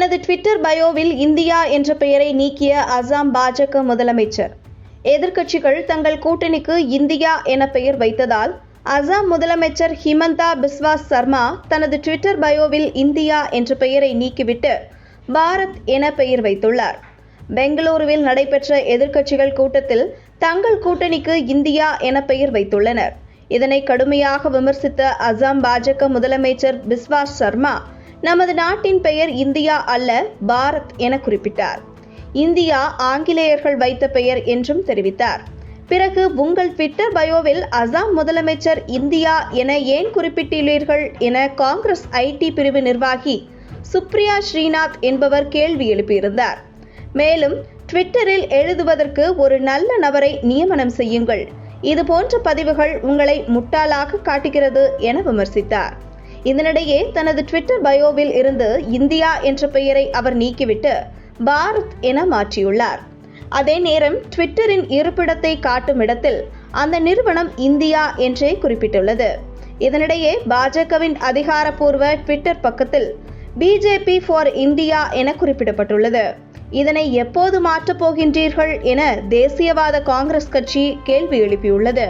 தனது Twitter பயோவில் India என்ற பெயரை நீக்கிய அசாம் பாஜக முதலமைச்சர். எதிர்க்கட்சிகள் தங்கள் கூட்டணிக்கு இந்தியா என பெயர் வைத்ததால் அசாம் முதலமைச்சர் ஹிமந்தா பிஸ்வாஸ் சர்மா தனது ட்விட்டர் பயோவில் இந்தியா என்ற பெயரை நீக்கிவிட்டு பாரத் என பெயர் வைத்துள்ளார். பெங்களூருவில் நடைபெற்ற எதிர்க்கட்சிகள் கூட்டத்தில் தங்கள் கூட்டணிக்கு இந்தியா என பெயர் வைத்துள்ளனர். இதனை கடுமையாக விமர்சித்த அசாம் பாஜக முதலமைச்சர் பிஸ்வாஸ் சர்மா நமது நாட்டின் பெயர் இந்தியா அல்ல பாரத் என குறிப்பிட்டார். இந்தியா ஆங்கிலேயர்கள் வைத்த பெயர் என்றும் தெரிவித்தார். பிறகு உங்கள் ட்விட்டர் பயோவில் அசாம் முதலமைச்சர் இந்தியா என ஏன் குறிப்பிட்டுள்ளீர்கள் என காங்கிரஸ் ஐடி பிரிவு நிர்வாகி சுப்ரியா ஸ்ரீநாத் என்பவர் கேள்வி எழுப்பியிருந்தார். மேலும் ட்விட்டரில் எழுதுவதற்கு ஒரு நல்ல நபரை நியமனம் செய்யுங்கள். இது போன்ற பதிவுகள் உங்களை முட்டாளாக காட்டுகிறது என விமர்சித்தார். இதனிடையே தனது ட்விட்டர் பயோவில் இருந்து இந்தியா என்ற பெயரை அவர் நீக்கிவிட்டு பாரத் என மாற்றியுள்ளார். அதே நேரம் ட்விட்டரின் இருப்பிடத்தை காட்டும் இடத்தில் அந்த நிறுவனம் இந்தியா என்றே குறிப்பிட்டுள்ளது. இதனிடையே பாஜகவின் அதிகாரப்பூர்வ ட்விட்டர் பக்கத்தில் பிஜேபி ஃபார் இந்தியா என குறிப்பிடப்பட்டுள்ளது. இதனை எப்போது மாற்றப் போகின்றீர்கள் என தேசியவாத காங்கிரஸ் கட்சி கேள்வி எழுப்பியுள்ளது.